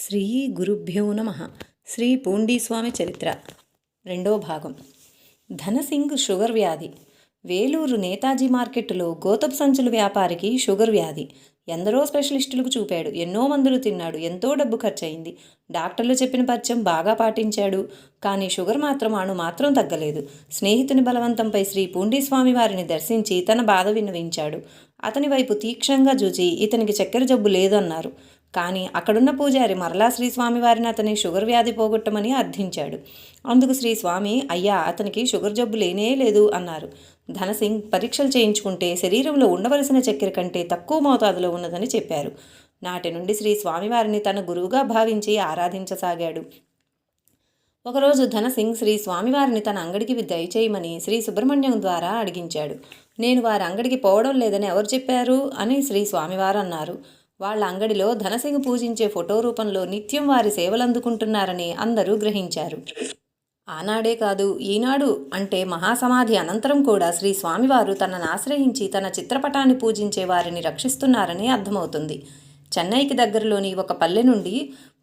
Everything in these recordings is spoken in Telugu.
శ్రీ గురుభ్యో నమ. శ్రీ పూండీస్వామి చరిత్ర. రెండో భాగం. ధనసింగ్ షుగర్ వ్యాధి. వేలూరు నేతాజీ మార్కెట్లో గోతపు సంచుల వ్యాపారికి షుగర్ వ్యాధి. ఎందరో స్పెషలిస్టులకు చూపాడు. ఎన్నో మందులు తిన్నాడు. ఎంతో డబ్బు ఖర్చయింది. డాక్టర్లు చెప్పిన పరిచయం బాగా పాటించాడు. కానీ షుగర్ మాత్రం అణు మాత్రం తగ్గలేదు. స్నేహితుని బలవంతంపై శ్రీ పూండీస్వామి వారిని దర్శించి తన బాధ విన్నవించాడు. అతని వైపు తీక్షంగా చూచి ఇతనికి చక్కెర జబ్బు లేదన్నారు. కానీ అక్కడున్న పూజారి మరలా శ్రీస్వామి వారిని అతని షుగర్ వ్యాధి పోగొట్టమని అర్థించాడు. అందుకు శ్రీ స్వామి అయ్యా అతనికి షుగర్ జబ్బు లేనే లేదు అన్నారు. ధనసింగ్ పరీక్షలు చేయించుకుంటే శరీరంలో ఉండవలసిన చక్కెర కంటే తక్కువ మోతాదులో ఉన్నదని చెప్పారు. నాటి నుండి శ్రీ స్వామివారిని తన గురువుగా భావించి ఆరాధించసాగాడు. ఒకరోజు ధనసింగ్ శ్రీ స్వామివారిని తన అంగడికి దయచేయమని శ్రీ సుబ్రహ్మణ్యం ద్వారా అడిగించాడు. నేను వారి అంగడికి పోవడం లేదని ఎవరు చెప్పారు? అని శ్రీ స్వామివారు అన్నారు. వాళ్ళ అంగడిలో ధనసింగ్ పూజించే ఫోటో రూపంలో నిత్యం వారి సేవలు అందుకుంటున్నారని అందరూ గ్రహించారు. ఆనాడే కాదు ఈనాడు అంటే మహాసమాధి అనంతరం కూడా శ్రీ స్వామివారు తనను ఆశ్రయించి తన చిత్రపటాన్ని పూజించే వారిని రక్షిస్తున్నారని అర్థమవుతుంది. చెన్నైకి దగ్గరలోని ఒక పల్లె నుండి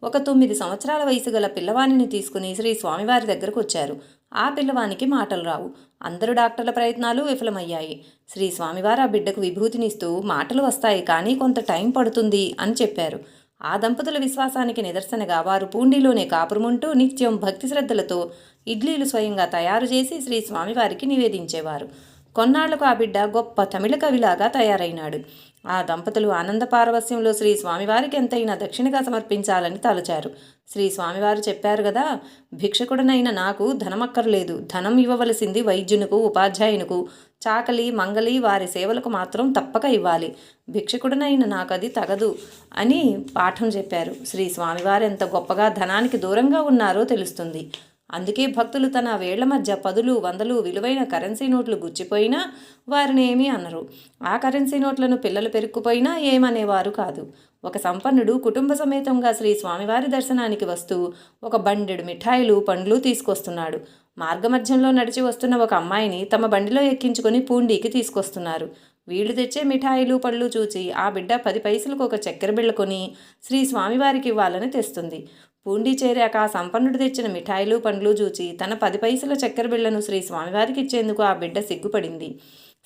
ఒక తొమ్మిది సంవత్సరాల వయసు గల పిల్లవానిని తీసుకుని శ్రీ స్వామివారి దగ్గరకు వచ్చారు ఆ పిల్లవానికి మాటలు రావు. అందరు డాక్టర్ల ప్రయత్నాలు విఫలమయ్యాయి. శ్రీ స్వామివారు ఆ బిడ్డకు విభూతినిస్తూ మాటలు వస్తాయి కానీ కొంత టైం పడుతుంది అని చెప్పారు. ఆ దంపతుల విశ్వాసానికి నిదర్శనగా వారు పూండిలోనే కాపురముంటూ నిత్యం భక్తి శ్రద్ధలతో ఇడ్లీలు స్వయంగా తయారు చేసి శ్రీ స్వామివారికి నివేదించేవారు. కొన్నాళ్ళకు ఆ బిడ్డ గొప్ప తమిళ కవిలాగా తయారైనాడు. ఆ దంపతులు ఆనంద పారవస్యంలో శ్రీ స్వామివారికి ఎంతైనా దక్షిణగా సమర్పించాలని తలచారు. శ్రీ స్వామివారు చెప్పారు కదా భిక్షకుడనైన నాకు ధనమక్కర్లేదు. ధనం ఇవ్వవలసింది వైద్యునికు ఉపాధ్యాయునికు. చాకలి మంగలి వారి సేవలకు మాత్రం తప్పక ఇవ్వాలి. భిక్షకుడనైన నాకు అది తగదు అని పాఠం చెప్పారు. శ్రీ స్వామివారు ఎంత గొప్పగా ధనానికి దూరంగా ఉన్నారో తెలుస్తుంది. అందుకే భక్తులు తన వేళ్ళ మధ్య పదులు వందలు విలువైన కరెన్సీ నోట్లు గుచ్చిపోయినా వారిని ఏమీ అనరు. ఆ కరెన్సీ నోట్లను పిల్లలు పెరుక్కుపోయినా ఏమనేవారు కాదు. ఒక సంపన్నుడు కుటుంబ సమేతంగా శ్రీ స్వామివారి దర్శనానికి వస్తూ ఒక బండెడు మిఠాయిలు పండ్లు తీసుకొస్తున్నాడు. మార్గమధ్యంలో నడిచి వస్తున్న ఒక అమ్మాయిని తమ బండిలో ఎక్కించుకొని పూండీకి తీసుకొస్తున్నారు. వీళ్ళు తెచ్చే మిఠాయిలు పళ్ళు చూచి ఆ బిడ్డ పది పైసలకు ఒక చక్కెర బిళ్ళ కొని శ్రీ స్వామివారికి ఇవ్వాలని తెస్తుంది. పూండి చేరాక ఆ సంపన్నుడు తెచ్చిన మిఠాయిలు పండ్లు చూచి తన పది పైసల చక్కెర బిళ్ళను శ్రీ స్వామివారికి ఇచ్చేందుకు ఆ బిడ్డ సిగ్గుపడింది.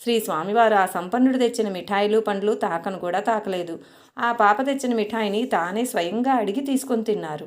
శ్రీ స్వామివారు ఆ సంపన్నుడు తెచ్చిన మిఠాయిలు పండ్లు తాకను కూడా తాకలేదు. ఆ పాప తెచ్చిన మిఠాయిని తానే స్వయంగా అడిగి తీసుకొని తిన్నారు.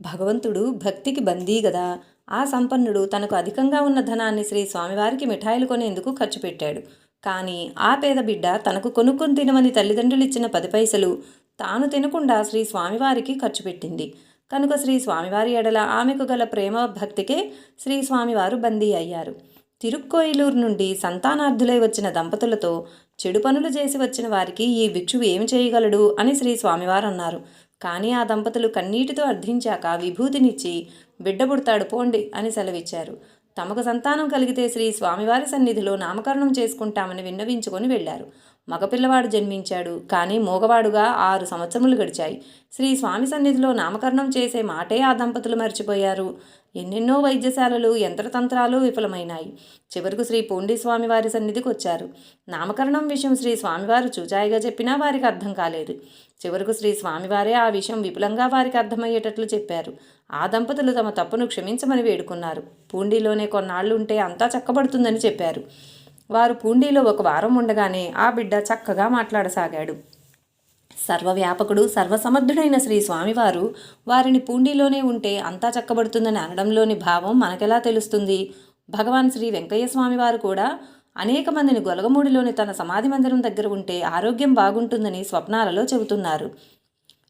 భగవంతుడు భక్తికి బందీ గదా! ఆ సంపన్నుడు తనకు అధికంగా ఉన్న ధనాన్ని శ్రీ స్వామివారికి మిఠాయిలు కొనేందుకు ఖర్చు పెట్టాడు. కానీ ఆ పేద బిడ్డ తనకు కొనుక్కొని తినమని తల్లిదండ్రులు ఇచ్చిన పది పైసలు తాను తినకుండా శ్రీ స్వామివారికి ఖర్చు పెట్టింది. కనుక శ్రీ స్వామివారి ఎడల ఆమెకు గల ప్రేమ భక్తికే శ్రీ స్వామివారు బందీ అయ్యారు. తిరుక్కోయిలూరు నుండి సంతానార్థులై వచ్చిన దంపతులతో చెడు పనులు చేసి వచ్చిన వారికి ఈ భిక్షువు ఏమి చేయగలడు అని శ్రీ స్వామివారు అన్నారు. కానీ ఆ దంపతులు కన్నీటితో అర్థించాక విభూతినిచ్చి బిడ్డ పుడతాడు పోండి అని సెలవిచ్చారు. తమకు సంతానం కలిగితే శ్రీ స్వామివారి సన్నిధిలో నామకరణం చేసుకుంటామని విన్నవించుకొని వెళ్ళారు. మగపిల్లవాడు జన్మించాడు. కానీ మూగవాడుగా ఆరు సంవత్సరములు గడిచాయి. శ్రీ స్వామి సన్నిధిలో నామకరణం చేసే మాటే ఆ దంపతులు మర్చిపోయారు. ఎన్నెన్నో వైద్యశాలలు యంత్రతంత్రాలు విఫలమైనాయి. చివరకు శ్రీ పూండి స్వామివారి సన్నిధికి వచ్చారు నామకరణం విషయం శ్రీ స్వామివారు చూచాయిగా చెప్పినా వారికి అర్థం కాలేదు. చివరకు శ్రీ స్వామివారే ఆ విషయం విపులంగా వారికి అర్థమయ్యేటట్లు చెప్పారు. ఆ దంపతులు తమ తప్పును క్షమించమని వేడుకున్నారు. పూండిలోనే కొన్నాళ్ళు ఉంటే అంతా చక్కబడుతుందని చెప్పారు. వారు పూండీలో ఒక వారం ఉండగానే ఆ బిడ్డ చక్కగా మాట్లాడసాగాడు. సర్వవ్యాపకుడు సర్వసమర్థుడైన శ్రీ స్వామివారు వారిని పూండీలోనే ఉంటే అంతా చక్కబడుతుందని అనడంలోని భావం మనకెలా తెలుస్తుంది? భగవాన్ శ్రీ వెంకయ్య స్వామివారు కూడా అనేక మందిని గొలగమూడిలోని తన సమాధి మందిరం దగ్గర ఉంటే ఆరోగ్యం బాగుంటుందని స్వప్నాలలో చెబుతున్నారు.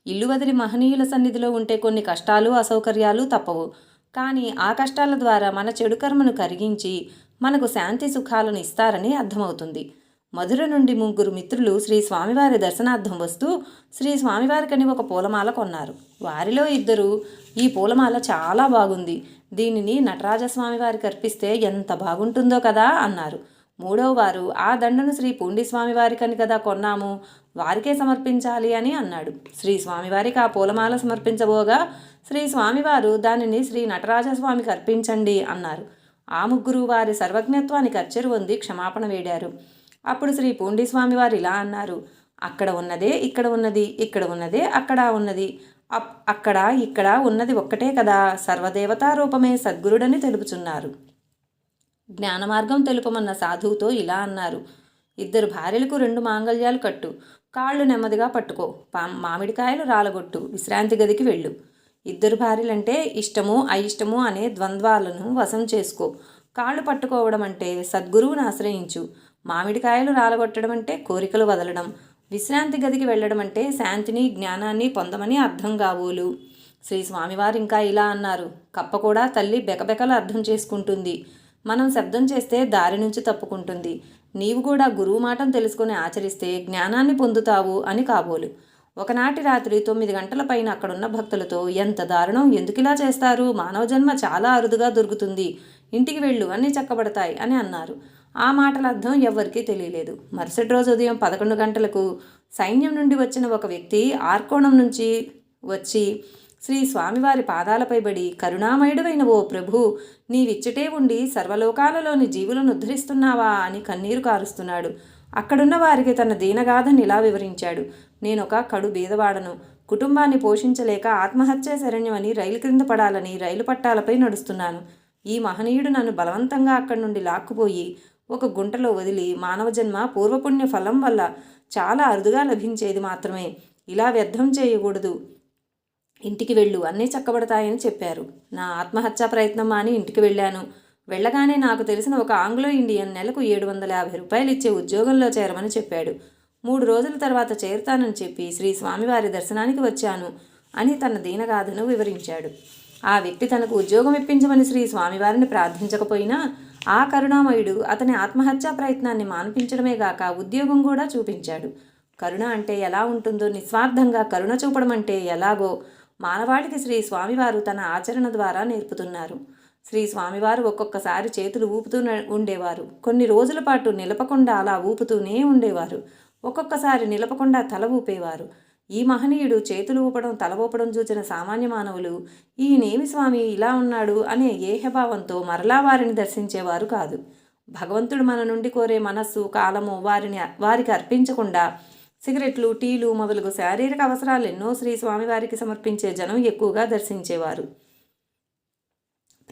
ఇల్లు వదిలి మహనీయుల సన్నిధిలో ఉంటే కొన్ని కష్టాలు అసౌకర్యాలు తప్పవు. కానీ ఆ కష్టాల ద్వారా మన చెడు కర్మను కరిగించి మనకు శాంతి సుఖాలను ఇస్తారని అర్థమవుతుంది. మధుర నుండి ముగ్గురు మిత్రులు శ్రీ స్వామివారి దర్శనార్థం వస్తూ శ్రీ స్వామివారికని ఒక పూలమాల కొన్నారు. వారిలో ఇద్దరు ఈ పూలమాల చాలా బాగుంది. దీనిని నటరాజస్వామివారికి అర్పిస్తే ఎంత బాగుంటుందో కదా అన్నారు. మూడవ వారు ఆ దండను శ్రీ పూండి స్వామివారికని కదా కొన్నాము. వారికే సమర్పించాలి అని అన్నాడు. శ్రీ స్వామివారికి ఆ పూలమాల సమర్పించబోగా శ్రీ స్వామివారు దానిని శ్రీ నటరాజస్వామికి అర్పించండి అన్నారు. ఆ ముగ్గురు వారి సర్వజ్ఞత్వానికి అచ్చరు ఉంది క్షమాపణ వేడారు. అప్పుడు శ్రీ పూండిస్వామి వారు ఇలా అన్నారు అక్కడ ఉన్నదే ఇక్కడ ఉన్నది ఇక్కడ ఉన్నదే అక్కడ ఉన్నది. అప్ అక్కడ ఇక్కడ ఉన్నది ఒక్కటే కదా సర్వదేవతా రూపమే సద్గురుడని తెలుపుచున్నారు. జ్ఞాన మార్గం తెలుపమన్న సాధువుతో ఇలా అన్నారు ఇద్దరు భార్యలకు రెండు మాంగళ్యాలు కట్టు కాళ్ళు నెమ్మదిగా పట్టుకో పా మామిడికాయలు రాలగొట్టు విశ్రాంతి గదికి వెళ్ళు. ఇద్దరు భార్యలంటే ఇష్టము అయిష్టము అనే ద్వంద్వాలను వశం చేసుకో. కాళ్ళు పట్టుకోవడం అంటే సద్గురువును ఆశ్రయించు. మామిడికాయలు రాలగొట్టడం అంటే కోరికలు వదలడం. విశ్రాంతి గదికి వెళ్ళడం అంటే శాంతిని జ్ఞానాన్ని పొందమని అర్థం కావోలు శ్రీ స్వామివారు ఇంకా ఇలా అన్నారు. కప్ప కూడా తల్లి బెకబెకలు అర్థం చేసుకుంటుంది. మనం శబ్దం చేస్తే దారి నుంచి తప్పుకుంటుంది. నీవు కూడా గురువు మాటను తెలుసుకొని ఆచరిస్తే జ్ఞానాన్ని పొందుతావు అని కాబోలు. ఒకనాటి రాత్రి తొమ్మిది గంటల పైన అక్కడున్న భక్తులతో ఎంత దారుణం! ఎందుకిలా చేస్తారు? మానవ జన్మ చాలా అరుదుగా దొరుకుతుంది. ఇంటికి వెళ్ళు అన్నీ చక్కబడతాయి అని అన్నారు. ఆ మాటల అర్థం ఎవ్వరికీ తెలియలేదు. మరుసటి రోజు ఉదయం పదకొండు గంటలకు సైన్యం నుండి వచ్చిన ఒక వ్యక్తి ఆర్కోణం నుంచి వచ్చి శ్రీ స్వామివారి పాదాలపై బడి కరుణామయుడవైన ఓ ప్రభు నీవిచ్చటే ఉండి సర్వలోకాలలోని జీవులను ఉద్ధరిస్తున్నావా? అని కన్నీరు కారుస్తున్నాడు. అక్కడున్న వారికి తన దీనగాథని ఇలా వివరించాడు. నేనొక కడు బీదవాడను. కుటుంబాన్ని పోషించలేక ఆత్మహత్య శరణ్యమని రైలు క్రింద పడాలని రైలు పట్టాలపై నడుస్తున్నాను. ఈ మహనీయుడు నన్ను బలవంతంగా అక్కడి నుండి లాక్కుపోయి ఒక గుంటలో వదిలి మానవ జన్మ పూర్వపుణ్య ఫలం వల్ల చాలా అరుదుగా లభించేది మాత్రమే. ఇలా వ్యర్థం చేయకూడదు. ఇంటికి వెళ్ళు. అన్నీ చక్కబడతాయని చెప్పారు. నా ఆత్మహత్యా ప్రయత్నం మాని ఇంటికి వెళ్ళాను. వెళ్ళగానే నాకు తెలిసిన ఒక ఆంగ్లో ఇండియన్ నెలకు ఏడు వందల యాభై రూపాయలు ఇచ్చే ఉద్యోగంలో చేరమని చెప్పాడు. మూడు రోజుల తర్వాత చేరుతానని చెప్పి శ్రీ స్వామివారి దర్శనానికి వచ్చాను అని తన దీనగాథను వివరించాడు. ఆ వ్యక్తి తనకు ఉద్యోగం ఇప్పించమని శ్రీ స్వామివారిని ప్రార్థించకపోయినా ఆ కరుణామయుడు అతని ఆత్మహత్యా ప్రయత్నాన్ని మాన్పించడమే గాక ఉద్యోగం కూడా చూపించాడు. కరుణ అంటే ఎలా ఉంటుందో నిస్వార్థంగా కరుణ చూపడం అంటే ఎలాగో మానవాడికి శ్రీ స్వామివారు తన ఆచరణ ద్వారా నేర్పుతున్నారు. శ్రీ స్వామివారు ఒక్కొక్కసారి చేతులు ఊపుతూ ఉండేవారు. కొన్ని రోజుల పాటు నిలపకుండా అలా ఊపుతూనే ఉండేవారు. ఒక్కొక్కసారి నిలపకుండా తల ఊపేవారు. ఈ మహనీయుడు చేతులు ఊపడం తల ఊపడం చూచిన సామాన్య మానవులు ఈ నేమి స్వామి ఇలా ఉన్నాడు అనే ఏహభావంతో మరలా వారిని దర్శించేవారు కాదు. భగవంతుడు మన నుండి కోరే మనస్సు కాలము వారిని వారికి అర్పించకుండా సిగరెట్లు టీలు మొదలగు శారీరక అవసరాలు ఎన్నో శ్రీ స్వామివారికి సమర్పించే జనం ఎక్కువగా దర్శించేవారు.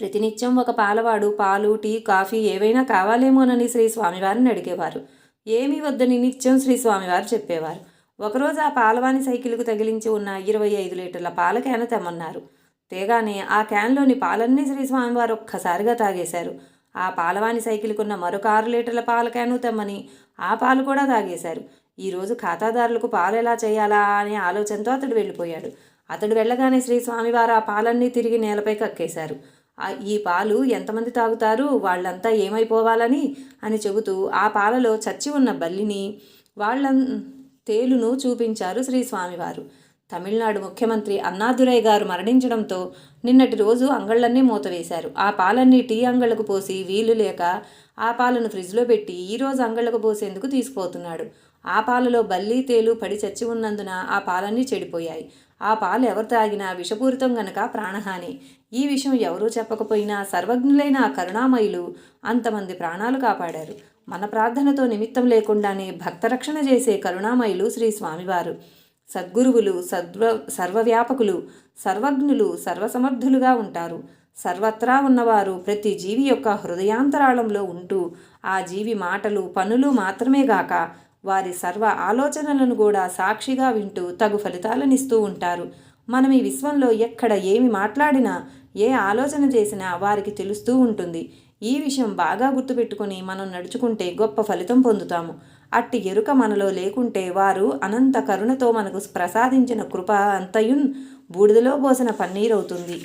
ప్రతినిత్యం ఒక పాలవాడు పాలు టీ కాఫీ ఏవైనా కావాలేమోనని శ్రీ స్వామివారిని అడిగేవారు. ఏమీ వద్దని నిత్యం శ్రీ స్వామివారు చెప్పేవారు. ఒకరోజు ఆ పాలవాని సైకిల్కు తగిలించి ఉన్న ఇరవై ఐదు లీటర్ల పాల క్యాన్ తెమ్మన్నారు. తేగానే ఆ క్యాన్లోని పాలన్నీ శ్రీ స్వామివారు ఒక్కసారిగా తాగేశారు. ఆ పాలవాని సైకిల్కున్న మరొక ఆరు లీటర్ల పాల క్యాను తెమ్మని ఆ పాలు కూడా తాగేశారు. ఈరోజు ఖాతాదారులకు పాలు ఎలా చేయాలా అనే ఆలోచనతో అతడు వెళ్ళిపోయాడు. అతడు వెళ్ళగానే శ్రీ స్వామివారు ఆ పాలన్నీ తిరిగి నేలపై కక్కేశారు. ఈ పాలు ఎంతమంది తాగుతారు? వాళ్ళంతా ఏమైపోవాలని? అని చెబుతూ ఆ పాలలో చచ్చి ఉన్న బల్లిని వాళ్ళ తేలును చూపించారు శ్రీ స్వామివారు తమిళనాడు ముఖ్యమంత్రి అన్నాదురై గారు మరణించడంతో నిన్నటి రోజు అంగళ్ళన్నీ మూతవేశారు. ఆ పాలన్నీ టీ అంగళ్ళకు పోసి వీలు లేక ఆ పాలను ఫ్రిడ్జ్లో పెట్టి ఈరోజు అంగళ్ళకు పోసేందుకు తీసుకుపోతున్నాడు. ఆ పాలలో బల్లీ తేలు పడి చచ్చి ఉన్నందున ఆ పాలన్నీ చెడిపోయాయి. ఆ పాలు ఎవరు తాగినా విషపూరితం గనక ప్రాణహాని. ఈ విషయం ఎవరూ చెప్పకపోయినా సర్వజ్ఞులైన ఆ కరుణామయులు అంతమంది ప్రాణాలు కాపాడారు. మన ప్రార్థనతో నిమిత్తం లేకుండానే భక్తరక్షణ చేసే కరుణామయులు శ్రీ స్వామివారు. సద్గురువులు సద్వ సర్వవ్యాపకులు సర్వజ్ఞులు సర్వసమర్థులుగా ఉంటారు. సర్వత్రా ఉన్నవారు ప్రతి జీవి యొక్క హృదయాంతరాళంలో ఉంటూ ఆ జీవి మాటలు పనులు మాత్రమే గాక వారి సర్వ ఆలోచనలను కూడా సాక్షిగా వింటూ తగు ఫలితాలనిస్తూ ఉంటారు. మనం ఈ విశ్వంలో ఎక్కడ ఏమి మాట్లాడినా ఏ ఆలోచన చేసినా వారికి తెలుస్తూ ఉంటుంది. ఈ విషయం బాగా గుర్తుపెట్టుకుని మనం నడుచుకుంటే గొప్ప ఫలితం పొందుతాము. అట్టి ఎరుక మనలో లేకుంటే వారు అనంత కరుణతో మనకు ప్రసాదించిన కృప అంతయున్ బూడిదలో పోసిన పన్నీరవుతుంది.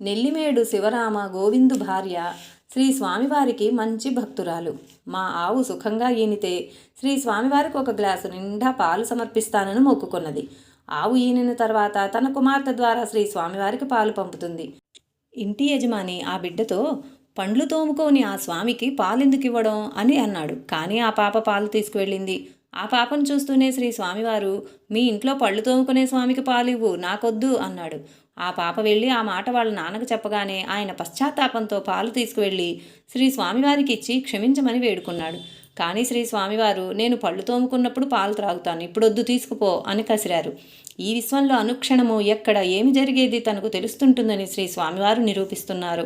నెల్లిమేడు శివరామ గోవిందు భార్య శ్రీ స్వామివారికి మంచి భక్తురాలు. మా ఆవు సుఖంగా ఈనితే శ్రీ స్వామివారికి ఒక గ్లాసు నిండా పాలు సమర్పిస్తానని మొక్కుకున్నది. ఆవు ఈనిన తర్వాత తన కుమార్తె ద్వారా శ్రీ స్వామివారికి పాలు పంపుతుంది. ఇంటి యజమాని ఆ బిడ్డతో పండ్లు తోముకొని ఆ స్వామికి పాలెందుకు ఇవ్వడం అని అన్నాడు. కానీ ఆ పాప పాలు తీసుకువెళ్ళింది. ఆ పాపను చూస్తూనే శ్రీ స్వామివారు మీ ఇంట్లో పళ్ళు తోముకునే స్వామికి పాలు ఇవ్వు నాకొద్దు అన్నాడు. ఆ పాప వెళ్ళి ఆ మాట వాళ్ళ నాన్నకు చెప్పగానే ఆయన పశ్చాత్తాపంతో పాలు తీసుకువెళ్ళి శ్రీ స్వామివారికి ఇచ్చి క్షమించమని వేడుకున్నాడు. కానీ శ్రీ స్వామివారు నేను పళ్ళు తోముకున్నప్పుడు పాలు త్రాగుతాను ఇప్పుడొద్దు తీసుకుపో అని కసిరారు. ఈ విశ్వంలో అనుక్షణము ఎక్కడ ఏమి జరిగేది తనకు తెలుస్తుంటుందని శ్రీ స్వామివారు నిరూపిస్తున్నారు.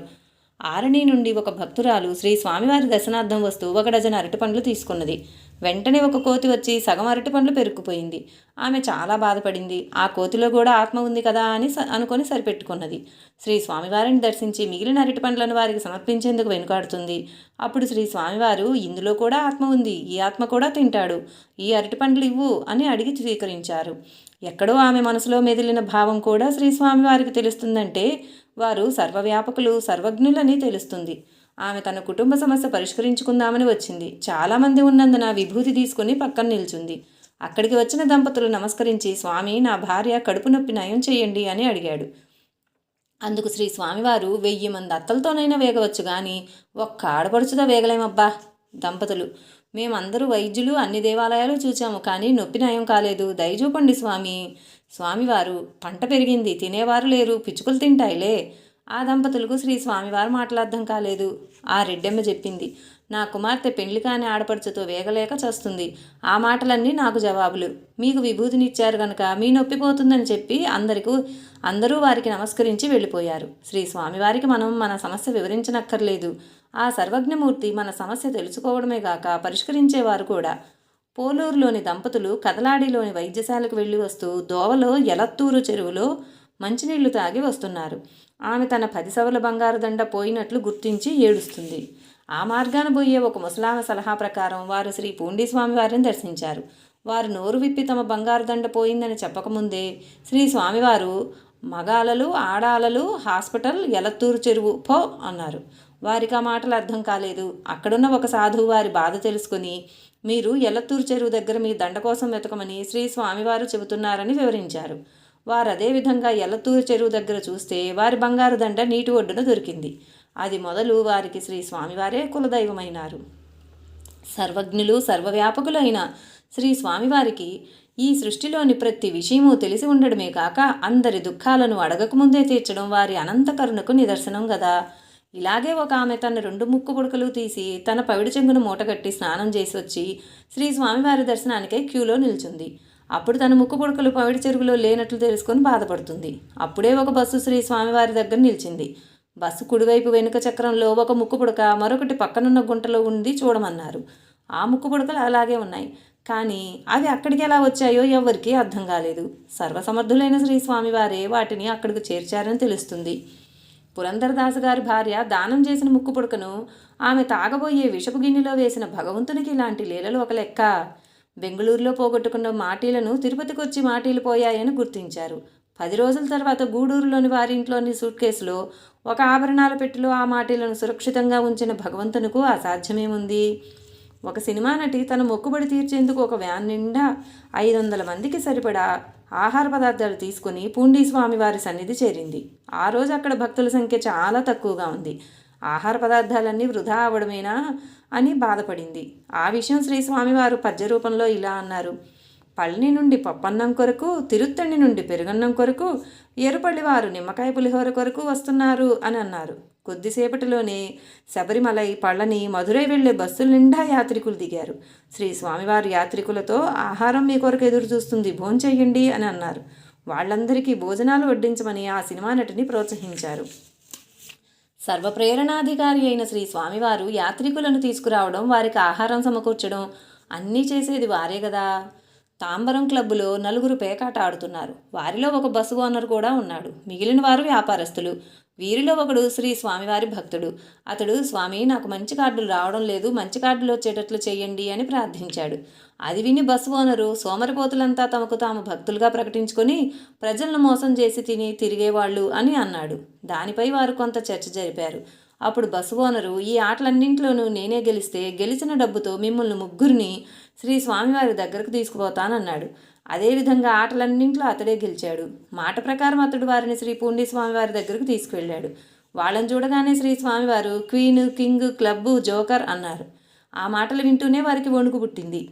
ఆరణి నుండి ఒక భక్తురాలు శ్రీ స్వామివారి దర్శనార్థం వస్తూ ఒక డజన్ అరటిపండ్లు తీసుకున్నది. వెంటనే ఒక కోతి వచ్చి సగం అరటిపండ్లు పెరుక్కుపోయింది. ఆమె చాలా బాధపడింది. ఆ కోతిలో కూడా ఆత్మ ఉంది కదా అని అనుకొని సరిపెట్టుకున్నది. శ్రీ స్వామివారిని దర్శించి మిగిలిన అరటిపండ్లను వారికి సమర్పించేందుకు వెనుకాడుతుంది. అప్పుడు శ్రీ స్వామివారు ఇందులో కూడా ఆత్మ ఉంది. ఈ ఆత్మ కూడా తింటాడు. ఈ అరటిపండ్లు ఇవ్వు అని అడిగి స్వీకరించారు. ఎక్కడో ఆమె మనసులో మెదిలిన భావం కూడా శ్రీ స్వామివారికి తెలుస్తుందంటే వారు సర్వవ్యాపకులు సర్వజ్ఞులని తెలుస్తుంది. ఆమె తన కుటుంబ సమస్య పరిష్కరించుకుందామని వచ్చింది. చాలామంది ఉన్నందున విభూతి తీసుకుని పక్కన నిల్చుంది. అక్కడికి వచ్చిన దంపతులు నమస్కరించి స్వామి నా భార్య కడుపు నొప్పి నయం చేయండి అని అడిగాడు. అందుకు శ్రీ స్వామివారు వెయ్యి మంది అత్తలతోనైనా వేగవచ్చు కానీ ఒక్క ఆడపడుచుగా వేగలేమబ్బా! దంపతులు మేమందరూ వైద్యులు అన్ని దేవాలయాలు చూచాము కానీ నొప్పి నయం కాలేదు. దయచూపండి స్వామి. స్వామివారు పంట పెరిగింది తినేవారు లేరు పిచ్చుకలు తింటాయిలే. ఆ దంపతులకు శ్రీ స్వామివారు మాటలు అర్థం కాలేదు. ఆ రెడ్డెమ్మ చెప్పింది నా కుమార్తె పెండ్లి కాని ఆడపడుచుతో వేగలేక చస్తుంది. ఆ మాటలన్నీ నాకు జవాబులు. మీకు విభూతినిచ్చారు గనక మీ నొప్పి పోతుందని చెప్పి అందరికీ అందరూ వారికి నమస్కరించి వెళ్ళిపోయారు. శ్రీ స్వామివారికి మనం మన సమస్య వివరించనక్కర్లేదు. ఆ సర్వజ్ఞమూర్తి మన సమస్య తెలుసుకోవడమే గాక పరిష్కరించేవారు కూడా. పోలూరులోని దంపతులు కదలాడిలోని వైద్యశాలకు వెళ్ళి వస్తూ దోవలో ఎలత్తూరు చెరువులో మంచినీళ్ళు తాగి వస్తున్నారు. ఆమె తన పది సవల బంగారు దండ పోయినట్లు గుర్తించి ఏడుస్తుంది. ఆ మార్గాన పోయే ఒక ముసలామ సలహా ప్రకారం వారు శ్రీ పూండిస్వామి వారిని దర్శించారు. వారు నోరు విప్పి తమ బంగారు దండ పోయిందని చెప్పకముందే శ్రీ స్వామివారు మగాలలు ఆడాలలు హాస్పిటల్ ఎలత్తూరు చెరువు పో అన్నారు. వారికి ఆ మాటలు అర్థం కాలేదు. అక్కడున్న ఒక సాధువు వారి బాధ తెలుసుకుని మీరు ఎలత్తూరు చెరువు దగ్గర మీ దండ కోసం వెతకమని శ్రీ స్వామివారు చెబుతున్నారని వివరించారు. వారు అదేవిధంగా ఎలతూరు చెరువు దగ్గర చూస్తే వారి బంగారు దండ నీటి ఒడ్డున దొరికింది. అది మొదలు వారికి శ్రీ స్వామివారే కులదైవమైనారు. సర్వజ్ఞులు సర్వవ్యాపకులైన శ్రీ స్వామివారికి ఈ సృష్టిలోని ప్రతి విషయము తెలిసి ఉండడమే కాక అందరి దుఃఖాలను అడగకముందే తీర్చడం వారి అనంత కరుణకు నిదర్శనం కదా ఇలాగే ఒక ఆమె తన రెండు ముక్కు పుడకలు తీసి తన పవిడి చెంగును మూటగట్టి స్నానం చేసి వచ్చి శ్రీ స్వామివారి దర్శనానికై క్యూలో నిల్చుంది. అప్పుడు తన ముక్కు పుడకలు పవిడి చెరువులో లేనట్లు తెలుసుకొని బాధపడుతుంది. అప్పుడే ఒక బస్సు శ్రీ స్వామివారి దగ్గర నిలిచింది. బస్సు కుడివైపు వెనుక చక్రంలో ఒక ముక్కు పుడక మరొకటి పక్కనున్న గుంటలో ఉంది చూడమన్నారు. ఆ ముక్కు పుడకలు అలాగే ఉన్నాయి. కానీ అవి అక్కడికి ఎలా వచ్చాయో ఎవ్వరికీ అర్థం కాలేదు. సర్వసమర్థులైన శ్రీ స్వామివారే వాటిని అక్కడికి చేర్చారని తెలుస్తుంది. పురంధరదాసు గారి భార్య దానం చేసిన ముక్కు పుడకను ఆమె తాగబోయే విషపు గిన్నెలో వేసిన భగవంతునికి ఇలాంటి లీలలు ఒక లెక్క. బెంగళూరులో పోగొట్టుకున్న మాటీలను తిరుపతికి వచ్చి మాటీలు పోయాయని గుర్తించారు. పది రోజుల తర్వాత గూడూరులోని వారింట్లోని సూట్ కేసులో ఒక ఆభరణాల పెట్టెలో ఆ మాటీలను సురక్షితంగా ఉంచిన భగవంతునికు అసాధ్యమేముంది? ఒక సినిమా నటి తన మొక్కుబడి తీర్చేందుకు ఒక వ్యాన్ నిండా ఐదు వందల మందికి సరిపడా ఆహార పదార్థాలు తీసుకుని పూండీ స్వామి వారి సన్నిధి చేరింది. ఆ రోజు అక్కడ భక్తుల సంఖ్య చాలా తక్కువగా ఉంది. ఆహార పదార్థాలన్నీ వృధా అవడమేనా అని బాధపడింది. ఆ విషయం శ్రీస్వామివారు పద్య రూపంలో ఇలా అన్నారు. పళ్ళని నుండి పప్పన్నం కొరకు తిరుత్తణి నుండి పెరుగన్నం కొరకు ఏరుపల్లి వారు నిమ్మకాయ పులిహోర కొరకు వస్తున్నారు అని అన్నారు. కొద్దిసేపటిలోనే శబరిమలై పళ్ళని మధురై వెళ్ళే బస్సుల నిండా యాత్రికులు దిగారు. శ్రీ స్వామివారి యాత్రికులతో ఆహారం మీ కొరకు ఎదురు చూస్తుంది భోంచెయ్యండి అని అన్నారు. వాళ్ళందరికీ భోజనాలు వడ్డించమని ఆ సినిమా నటిని ప్రోత్సహించారు. సర్వప్రేరణాధికారి అయిన శ్రీ స్వామివారు యాత్రికులను తీసుకురావడం వారికి ఆహారం సమకూర్చడం అన్నీ చేసేది వారే కదా తాంబరం క్లబ్బులో నలుగురు పేకాట ఆడుతున్నారు. వారిలో ఒక బస్సు ఓనర్ కూడా ఉన్నాడు. మిగిలిన వారు వ్యాపారస్తులు. వీరిలో ఒకడు శ్రీ స్వామివారి భక్తుడు. అతడు స్వామి నాకు మంచి కార్డులు రావడం లేదు. మంచి కార్డులు వచ్చేటట్లు చేయండి అని ప్రార్థించాడు. అది విని బస్సు ఓనరు సోమరిపోతులంతా తమకు తాము భక్తులుగా ప్రకటించుకొని ప్రజలను మోసం చేసి తిని తిరిగేవాళ్ళు అని అన్నాడు. దానిపై వారు కొంత చర్చ జరిపారు. అప్పుడు బస్సు ఓనరు ఈ ఆటలన్నింటిలోనూ నేనే గెలిస్తే గెలిచిన డబ్బుతో మిమ్మల్ని ముగ్గురిని శ్రీ స్వామివారి దగ్గరకు తీసుకుపోతానన్నాడు. అదేవిధంగా ఆటలన్నింట్లో అతడే గెలిచాడు. మాట ప్రకారం అతడు వారిని శ్రీ పూండి స్వామివారి దగ్గరకు తీసుకువెళ్ళాడు. వాళ్ళని చూడగానే శ్రీ స్వామివారు క్వీన్ కింగ్ క్లబ్బు జోకర్ అన్నారు. ఆ మాటలు వింటూనే వారికి వణుకు పుట్టింది.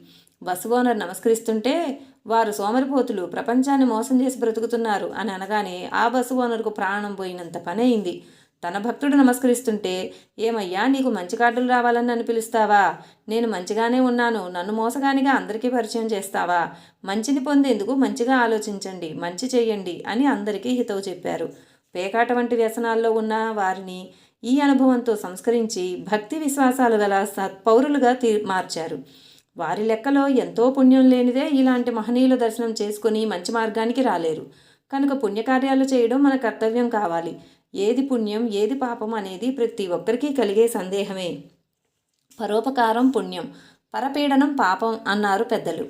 బస్సు ఓనర్ నమస్కరిస్తుంటే వారు సోమరిపోతులు ప్రపంచాన్ని మోసం చేసి బ్రతుకుతున్నారు అని అనగానే ఆ బస్సు ఓనర్కు ప్రాణం పోయినంత పని అయింది తన భక్తుడు నమస్కరిస్తుంటే ఏమయ్యా నీకు మంచి కార్డులు రావాలని నన్ను పిలుస్తావా? నేను మంచిగానే ఉన్నాను నన్ను మోసగానిగా అందరికీ పరిచయం చేస్తావా? మంచిని పొందేందుకు మంచిగా ఆలోచించండి మంచి చేయండి అని అందరికీ హితవు చెప్పారు. పేకాట వంటి వ్యసనాల్లో ఉన్న వారిని ఈ అనుభవంతో సంస్కరించి భక్తి విశ్వాసాలు గల సత్పౌరులుగా తీ మార్చారు. వారి లెక్కలో ఎంతో పుణ్యం లేనిదే ఇలాంటి మహనీయుల దర్శనం చేసుకుని మంచి మార్గానికి రాలేరు. కనుక పుణ్యకార్యాలు చేయడం మన కర్తవ్యం కావాలి. ఏది పుణ్యం ఏది పాపం అనేది ప్రతి ఒక్కరికి కలిగే సందేహమే. పరోపకారం పుణ్యం పరపీడనం పాపం అన్నారు పెద్దలు.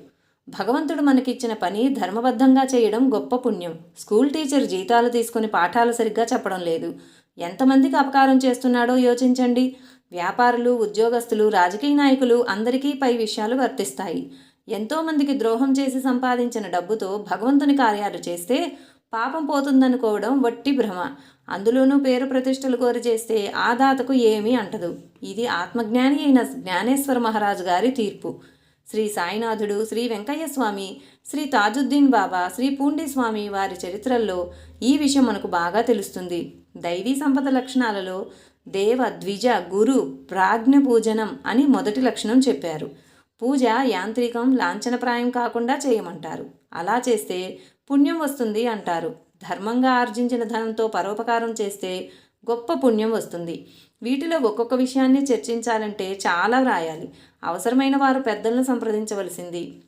భగవంతుడు మనకిచ్చిన పని ధర్మబద్ధంగా చేయడం గొప్ప పుణ్యం. స్కూల్ టీచర్ జీతాలు తీసుకుని పాఠాలు సరిగ్గా చెప్పడం లేదు. ఎంతమందికి అపకారం చేస్తున్నాడో యోచించండి. వ్యాపారులు ఉద్యోగస్తులు రాజకీయ నాయకులు అందరికీ పై విషయాలు వర్తిస్తాయి. ఎంతోమందికి ద్రోహం చేసి సంపాదించిన డబ్బుతో భగవంతుని కార్యాలు చేస్తే పాపం పోతుందనుకోవడం వట్టి భ్రమ. అందులోనూ పేరు ప్రతిష్టలు కోరి చేస్తే ఆ దాతకు ఏమీ అంటదు. ఇది ఆత్మజ్ఞాని అయిన జ్ఞానేశ్వర మహారాజు గారి తీర్పు. శ్రీ సాయినాథుడు శ్రీ వెంకయ్య స్వామి శ్రీ తాజుద్దీన్ బాబా శ్రీ పూండి స్వామి వారి చరిత్రల్లో ఈ విషయం మనకు బాగా తెలుస్తుంది. దైవీ సంపద లక్షణాలలో దేవ ద్విజ గురు ప్రాజ్ఞ పూజనం అని మొదటి లక్షణం చెప్పారు. పూజ యాంత్రికం లాంఛనప్రాయం కాకుండా చేయమంటారు. అలా చేస్తే పుణ్యం వస్తుంది అంటారు. ధర్మంగా ఆర్జించిన ధనంతో పరోపకారం చేస్తే గొప్ప పుణ్యం వస్తుంది. వీటిలో ఒక్కొక్క విషయాన్ని చర్చించాలంటే చాలా వ్రాయాలి. అవసరమైన వారు పెద్దలను సంప్రదించవలసింది.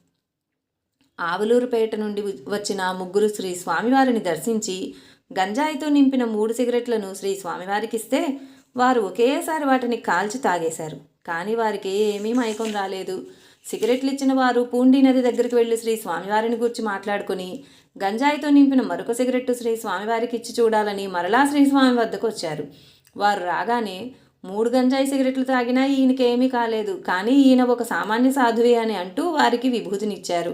ఆవలూరుపేట నుండి వచ్చిన ముగ్గురు శ్రీ స్వామివారిని దర్శించి గంజాయితో నింపిన మూడు సిగరెట్లను శ్రీ స్వామివారికి ఇస్తే వారు ఒకేసారి వాటిని కాల్చి తాగేశారు. కానీ వారికి ఏమీ మైకం రాలేదు. సిగరెట్లు ఇచ్చిన వారు పూండి నది దగ్గరికి వెళ్ళి శ్రీ స్వామివారిని గురించి మాట్లాడుకుని గంజాయితో నింపిన మరొక సిగరెట్టు శ్రీ స్వామివారికి ఇచ్చి చూడాలని మరలా శ్రీస్వామి వద్దకు వచ్చారు. వారు రాగానే మూడు గంజాయి సిగరెట్లు తాగినా ఈయనకేమీ కాలేదు కానీ ఈయన ఒక సామాన్య సాధువే అని అంటూ వారికి విభూతినిచ్చారు.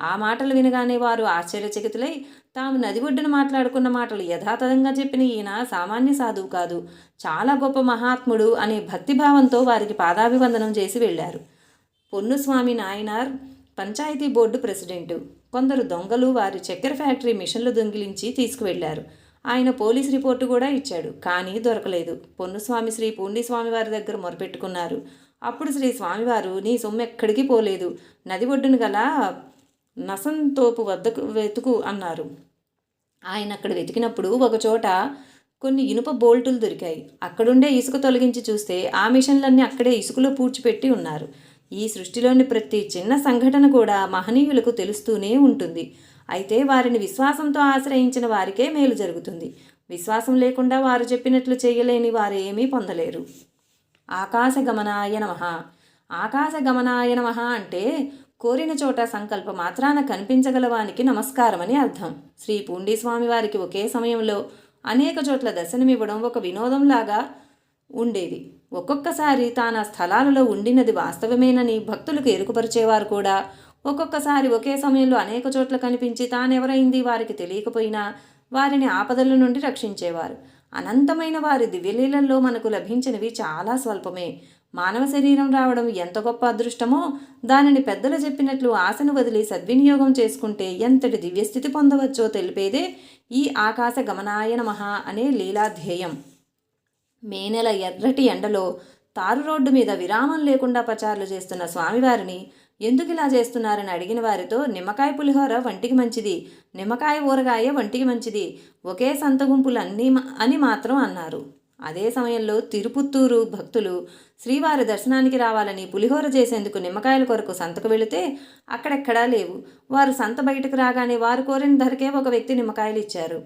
ఆ మాటలు వినగానే వారు ఆశ్చర్యచకితులై తాము నది ఒడ్డున మాట్లాడుకున్న మాటలు యథాతథంగా చెప్పిన ఈయన సామాన్య సాధువు కాదు చాలా గొప్ప మహాత్ముడు అనే భక్తిభావంతో వారికి పాదాభివందనం చేసి వెళ్ళారు. Ponnuswamy Nayanar panchayat board president. కొందరు దొంగలు వారి చక్కెర ఫ్యాక్టరీ మిషన్లు దొంగిలించి తీసుకువెళ్ళారు. ఆయన పోలీస్ రిపోర్టు కూడా ఇచ్చాడు కానీ దొరకలేదు. పొన్నుస్వామి శ్రీ పూండిస్వామి వారి దగ్గర మొరపెట్టుకున్నారు. అప్పుడు శ్రీ స్వామివారు నీ సొమ్ము ఎక్కడికి పోలేదు. నది ఒడ్డును గల నసంతోపు వద్దకు వెతుకు అన్నారు. ఆయన అక్కడ వెతికినప్పుడు ఒకచోట కొన్ని ఇనుప బోల్టులు దొరికాయి. అక్కడుండే ఇసుక తొలగించి చూస్తే ఆ మిషన్లన్నీ అక్కడే ఇసుకలో పూడ్చిపెట్టి ఉన్నారు. ఈ సృష్టిలోని ప్రతి చిన్న సంఘటన కూడా మహనీయులకు తెలుస్తూనే ఉంటుంది. అయితే వారిని విశ్వాసంతో ఆశ్రయించిన వారికే మేలు జరుగుతుంది. విశ్వాసం లేకుండా వారు చెప్పినట్లు చేయలేని వారు ఏమీ పొందలేరు. ఆకాశ గమనాయ నమ. ఆకాశ గమనాయ నమ అంటే కోరిన చోట సంకల్ప మాత్రాన కనిపించగలవానికి నమస్కారమని అర్థం. శ్రీ పూండిస్వామి వారికి ఒకే సమయంలో అనేక చోట్ల దర్శనమివ్వడం ఒక వినోదంలాగా ఉండేది. ఒక్కొక్కసారి తాను ఆ స్థలాలలో ఉండినది వాస్తవమేనని భక్తులకు ఎరుకుపరిచేవారు కూడా. ఒక్కొక్కసారి ఒకే సమయంలో అనేక చోట్ల కనిపించి తానెవరైంది వారికి తెలియకపోయినా వారిని ఆపదల నుండి రక్షించేవారు. అనంతమైన వారి దివ్యలీలల్లో మనకు లభించినవి చాలా స్వల్పమే. మానవ శరీరం రావడం ఎంత గొప్ప అదృష్టమో దానిని పెద్దలు చెప్పినట్లు ఆశను వదిలి సద్వినియోగం చేసుకుంటే ఎంతటి దివ్యస్థితి పొందవచ్చో తెలిపేదే ఈ ఆకాశ గమనాయ నమ అనే లీలాధ్యేయం. మే నెల ఎర్రటి ఎండలో తారు రోడ్డు మీద విరామం లేకుండా పచారులు చేస్తున్న స్వామివారిని ఎందుకు ఇలా చేస్తున్నారని అడిగిన వారితో నిమ్మకాయ పులిహోర వంటికి మంచిది నిమ్మకాయ ఊరగాయ వంటికి మంచిది ఒకే సంత గుంపులు అన్నీ అని మాత్రం అన్నారు. అదే సమయంలో తిరుపుత్తూరు భక్తులు శ్రీవారి దర్శనానికి రావాలని పులిహోర చేసేందుకు నిమ్మకాయల కొరకు సంతకు వెళితే అక్కడెక్కడా లేవు. వారు సంత బయటకు రాగానే వారు కోరిన ధరకే ఒక వ్యక్తి నిమ్మకాయలు ఇచ్చారు.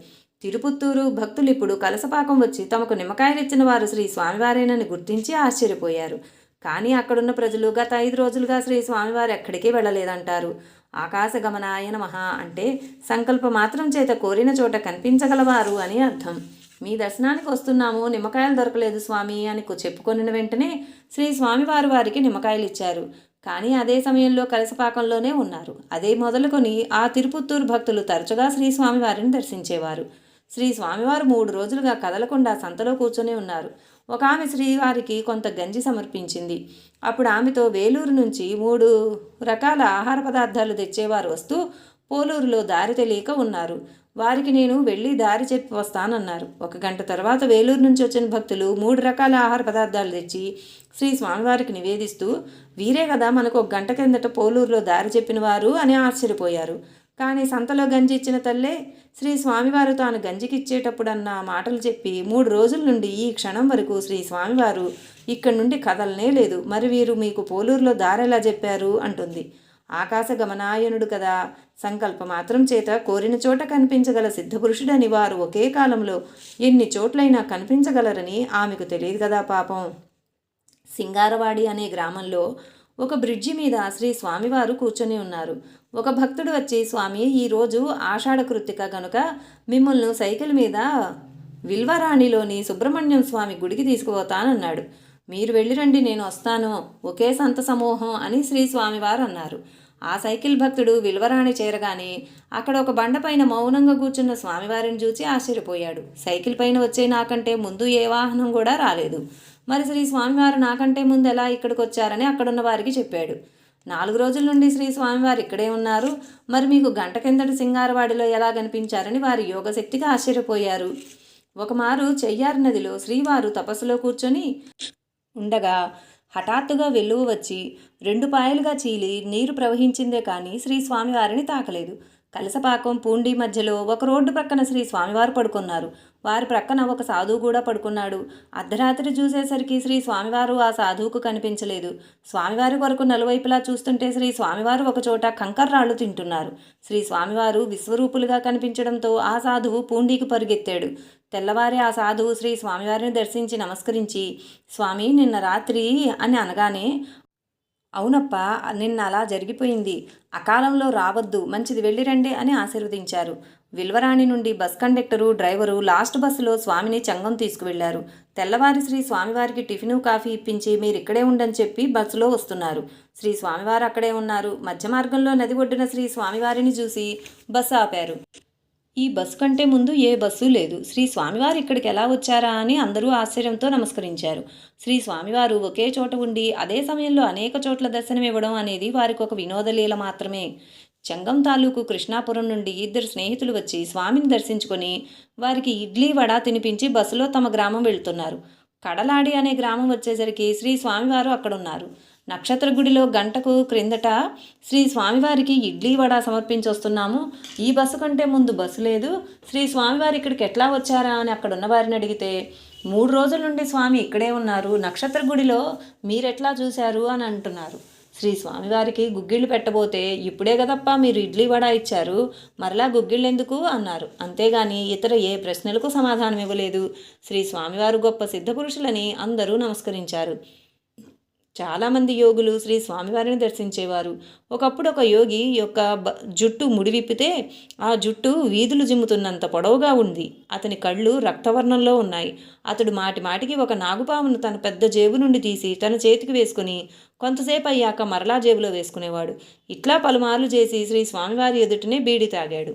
తిరుపుత్తూరు భక్తులు ఇప్పుడు కలసపాకం వచ్చి తమకు నిమ్మకాయలు ఇచ్చిన వారు శ్రీ స్వామివారేనని గుర్తించి ఆశ్చర్యపోయారు. కానీ అక్కడున్న ప్రజలు గత ఐదు రోజులుగా శ్రీ స్వామివారు ఎక్కడికి వెళ్ళలేదంటారు. ఆకాశగమనాయన మహా నమః అంటే సంకల్ప మాత్రం చేత కోరిన చోట కనిపించగలవారు అని అర్థం. మీ దర్శనానికి వస్తున్నాము నిమ్మకాయలు దొరకలేదు స్వామి అని చెప్పుకొనిన వెంటనే శ్రీ స్వామివారు వారికి నిమ్మకాయలు ఇచ్చారు కానీ అదే సమయంలో కలసపాకంలోనే ఉన్నారు. అదే మొదలుకొని ఆ తిరుపుత్తూరు భక్తులు తరచుగా శ్రీ స్వామివారిని దర్శించేవారు. శ్రీ స్వామివారు మూడు రోజులుగా కదలకుండా సంతలో కూర్చొని ఉన్నారు. ఒక ఆమె శ్రీవారికి కొంత గంజి సమర్పించింది. అప్పుడు ఆమెతో వేలూరు నుంచి మూడు రకాల ఆహార పదార్థాలు తెచ్చేవారు వస్తూ పోలూరులో దారి తెలియక ఉన్నారు. వారికి నేను వెళ్ళి దారి చెప్పి వస్తానన్నారు. ఒక గంట తర్వాత వేలూరు నుంచి వచ్చిన భక్తులు మూడు రకాల ఆహార పదార్థాలు తెచ్చి శ్రీ స్వామివారికి నివేదిస్తూ వీరే కదా మనకు ఒక గంట కిందట పోలూరులో దారి చెప్పిన వారు అని ఆశ్చర్యపోయారు. కానీ సంతలో గంజి ఇచ్చిన తల్లే శ్రీ స్వామివారు తాను గంజికిచ్చేటప్పుడన్న మాటలు చెప్పి మూడు రోజుల నుండి ఈ క్షణం వరకు శ్రీ స్వామివారు ఇక్కడి నుండి కదలనే లేదు. మరి వీరు మీకు పోలూరులో దారెలా చెప్పారు? అంటుంది. ఆకాశ గమనాయనుడు కదా. సంకల్ప మాత్రం చేత కోరిన చోట కనిపించగల సిద్ధపురుషుడని వారు ఒకే కాలంలో ఎన్ని చోట్లైనా కనిపించగలరని ఆమెకు తెలియదు కదా పాపం. సింగారవాడి అనే గ్రామంలో ఒక బ్రిడ్జి మీద శ్రీ స్వామివారు కూర్చొని ఉన్నారు. ఒక భక్తుడు వచ్చి స్వామి ఈరోజు ఆషాఢ కృత్తిక గనుక మిమ్మల్ని సైకిల్ మీద విల్వరాణిలోని సుబ్రహ్మణ్యం స్వామి గుడికి తీసుకుపోతానన్నాడు. మీరు వెళ్ళిరండి నేను వస్తాను. ఒకే సంత సమూహం అని శ్రీ స్వామివారు అన్నారు. ఆ సైకిల్ భక్తుడు విల్వరాణి చేరగానే అక్కడ ఒక బండపైన మౌనంగా కూర్చున్న స్వామివారిని చూసి ఆశ్చర్యపోయాడు. సైకిల్ పైన వచ్చే నాకంటే ముందు ఏ వాహనం కూడా రాలేదు. మరి శ్రీ స్వామివారు నాకంటే ముందు ఎలా ఇక్కడికి వచ్చారని అక్కడున్న వారికి చెప్పాడు. నాలుగు రోజుల నుండి శ్రీ స్వామివారు ఇక్కడే ఉన్నారు. మరి మీకు గంట కిందటి సింగారవాడిలో ఎలా కనిపించారని వారి యోగశక్తిగా ఆశ్చర్యపోయారు. ఒకమారు చెయ్యారు నదిలో శ్రీవారు తపస్సులో కూర్చొని ఉండగా హఠాత్తుగా వెలువ వచ్చి రెండు పాయలుగా చీలి నీరు ప్రవహించిందే కానీ శ్రీ స్వామివారిని తాకలేదు. కలసపాకం పూండి మధ్యలో ఒక రోడ్డు ప్రక్కన శ్రీ స్వామివారు పడుకున్నారు. వారి ప్రక్కన ఒక సాధువు కూడా పడుకున్నాడు. అర్ధరాత్రి చూసేసరికి శ్రీ స్వామివారు ఆ సాధువుకు కనిపించలేదు. స్వామివారి కొరకు నలువైపులా చూస్తుంటే శ్రీ స్వామివారు ఒకచోట కంకర్రాళ్ళు తింటున్నారు. శ్రీ స్వామివారు విశ్వరూపులుగా కనిపించడంతో ఆ సాధువు పూండికి పరుగెత్తాడు. తెల్లవారి ఆ సాధువు శ్రీ స్వామివారిని దర్శించి నమస్కరించి స్వామి నిన్న రాత్రి అని అనగానే అవునప్ప నిన్న అలా జరిగిపోయింది. అకాలంలో రావద్దు మంచిది వెళ్ళిరండి అని ఆశీర్వదించారు. విల్వరాణి నుండి బస్ కండక్టరు డ్రైవరు లాస్ట్ బస్సులో స్వామిని చంగం తీసుకువెళ్ళారు. తెల్లవారి శ్రీ స్వామివారికి టిఫిను కాఫీ ఇప్పించి మీరు ఇక్కడే ఉండని చెప్పి బస్సులో వస్తున్నారు. శ్రీ స్వామివారు అక్కడే ఉన్నారు. మధ్య మార్గంలో నది ఒడ్డున శ్రీ స్వామివారిని చూసి బస్సు ఆపారు. ఈ బస్సు కంటే ముందు ఏ బస్సు లేదు. శ్రీ స్వామివారు ఇక్కడికి ఎలా వచ్చారా అని అందరూ ఆశ్చర్యంతో నమస్కరించారు. శ్రీ స్వామివారు ఒకే చోట ఉండి అదే సమయంలో అనేక చోట్ల దర్శనం ఇవ్వడం అనేది వారికి ఒక వినోదలీల మాత్రమే. చెంగం తాలూకు కృష్ణాపురం నుండి ఇద్దరు స్నేహితులు వచ్చి స్వామిని దర్శించుకొని వారికి ఇడ్లీ వడ తినిపించి బస్సులో తమ గ్రామం వెళ్తున్నారు. కడలాడి అనే గ్రామం వచ్చేసరికి శ్రీ స్వామివారు అక్కడున్నారు. నక్షత్ర గుడిలో గంటకు క్రిందట శ్రీ స్వామివారికి ఇడ్లీ వడ సమర్పించొస్తున్నాము. ఈ బస్సు కంటే ముందు బస్సు లేదు. శ్రీ స్వామివారు ఇక్కడికి ఎట్లా వచ్చారా అని అక్కడున్న వారిని అడిగితే మూడు రోజుల నుండి స్వామి ఇక్కడే ఉన్నారు. నక్షత్ర గుడిలో మీరెట్లా చూశారు? అని అంటున్నారు. శ్రీ స్వామివారికి గుగ్గిళ్ళు పెట్టబోతే ఇప్పుడే కదప్ప మీరు ఇడ్లీ వడ ఇచ్చారు మరలా గుగ్గిళ్ళు ఎందుకు అన్నారు. అంతేగాని ఇతర ఏ ప్రశ్నలకు సమాధానం ఇవ్వలేదు. శ్రీ స్వామివారు గొప్ప సిద్ధపురుషులని అందరూ నమస్కరించారు. చాలామంది యోగులు శ్రీ స్వామివారిని దర్శించేవారు. ఒకప్పుడు ఒక యోగి యొక్క జుట్టు ముడివిప్పితే ఆ జుట్టు వీధులు జిమ్ముతున్నంత పొడవుగా ఉంది. అతని కళ్ళు రక్తవర్ణంలో ఉన్నాయి. అతడు మాటి మాటికి ఒక నాగుపామును తన పెద్ద జేబు నుండి తీసి తన చేతికి వేసుకుని కొంతసేపు అయ్యాక మరలా జేబులో వేసుకునేవాడు. ఇట్లా పలుమార్లు చేసి శ్రీ స్వామివారి ఎదుటనే బీడి తాగాడు.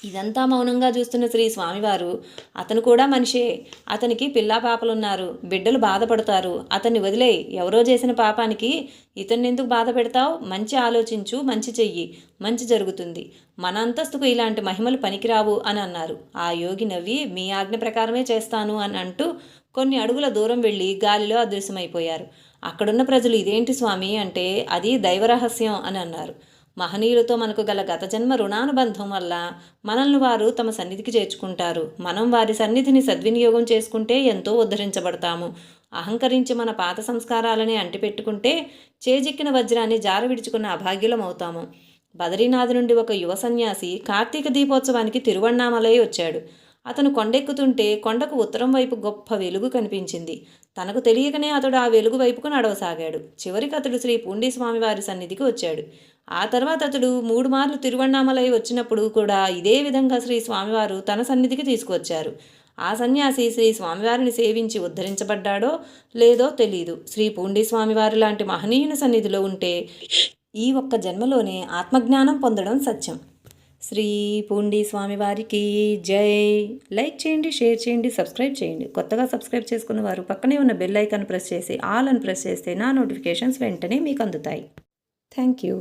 ఇదంతా మౌనంగా చూస్తున్న శ్రీ స్వామివారు అతను కూడా మనిషే అతనికి పిల్లా పాపలున్నారు బిడ్డలు బాధపడతారు అతన్ని వదిలే ఎవరో చేసిన పాపానికి ఇతన్ని ఎందుకు బాధ పెడతావు? మంచి ఆలోచించు మంచి చెయ్యి మంచి జరుగుతుంది. మన అంతస్తుకు ఇలాంటి మహిమలు పనికిరావు అని అన్నారు. ఆ యోగి నవ్వి మీ ఆజ్ఞ ప్రకారమే చేస్తాను అని అంటూ కొన్ని అడుగుల దూరం వెళ్ళి గాలిలో అదృశ్యమైపోయారు. అక్కడున్న ప్రజలు ఇదేంటి స్వామి అంటే అది దైవరహస్యం అని అన్నారు. మహనీయులతో మనకు గల గత జన్మ రుణానుబంధం వల్ల మనల్ని వారు తమ సన్నిధికి చేర్చుకుంటారు. మనం వారి సన్నిధిని సద్వినియోగం చేసుకుంటే ఎంతో ఉద్ధరించబడతాము. అహంకరించి మన పాత సంస్కారాలని అంటిపెట్టుకుంటే చేజిక్కిన వజ్రాన్ని జార విడుచుకున్న అభాగ్యులం అవుతాము. బదరీనాథ్ నుండి ఒక యువ సన్యాసి కార్తీక దీపోత్సవానికి తిరువణామలై వచ్చాడు. అతను కొండెక్కుతుంటే కొండకు ఉత్తరం వైపు గొప్ప వెలుగు కనిపించింది. తనకు తెలియకనే అతడు ఆ వెలుగు వైపుకు నడవసాగాడు. చివరికి అతడు శ్రీ పూండి స్వామివారి సన్నిధికి వచ్చాడు. ఆ తర్వాత అతడు మూడు మార్లు తిరువణామలై వచ్చినప్పుడు కూడా ఇదే విధంగా శ్రీ స్వామివారు తన సన్నిధికి తీసుకువచ్చారు ఆ సన్యాసి శ్రీ స్వామివారిని సేవించి ఉద్ధరించబడ్డాడో లేదో తెలీదు. శ్రీ పూండి స్వామివారి లాంటి మహనీయుని సన్నిధిలో ఉంటే ఈ ఒక్క జన్మలోనే ఆత్మజ్ఞానం పొందడం సత్యం. శ్రీ పూండి స్వామివారికి జై. లైక్ చేయండి షేర్ చేయండి సబ్స్క్రైబ్ చేయండి. కొత్తగా సబ్స్క్రైబ్ చేసుకున్న వారు పక్కనే ఉన్న బెల్ ఐకాన్ ప్రెస్ చేసి ఆల్ అని ప్రెస్ చేస్తే నా నోటిఫికేషన్స్ వెంటనే మీకు అందుతాయి. Thank you.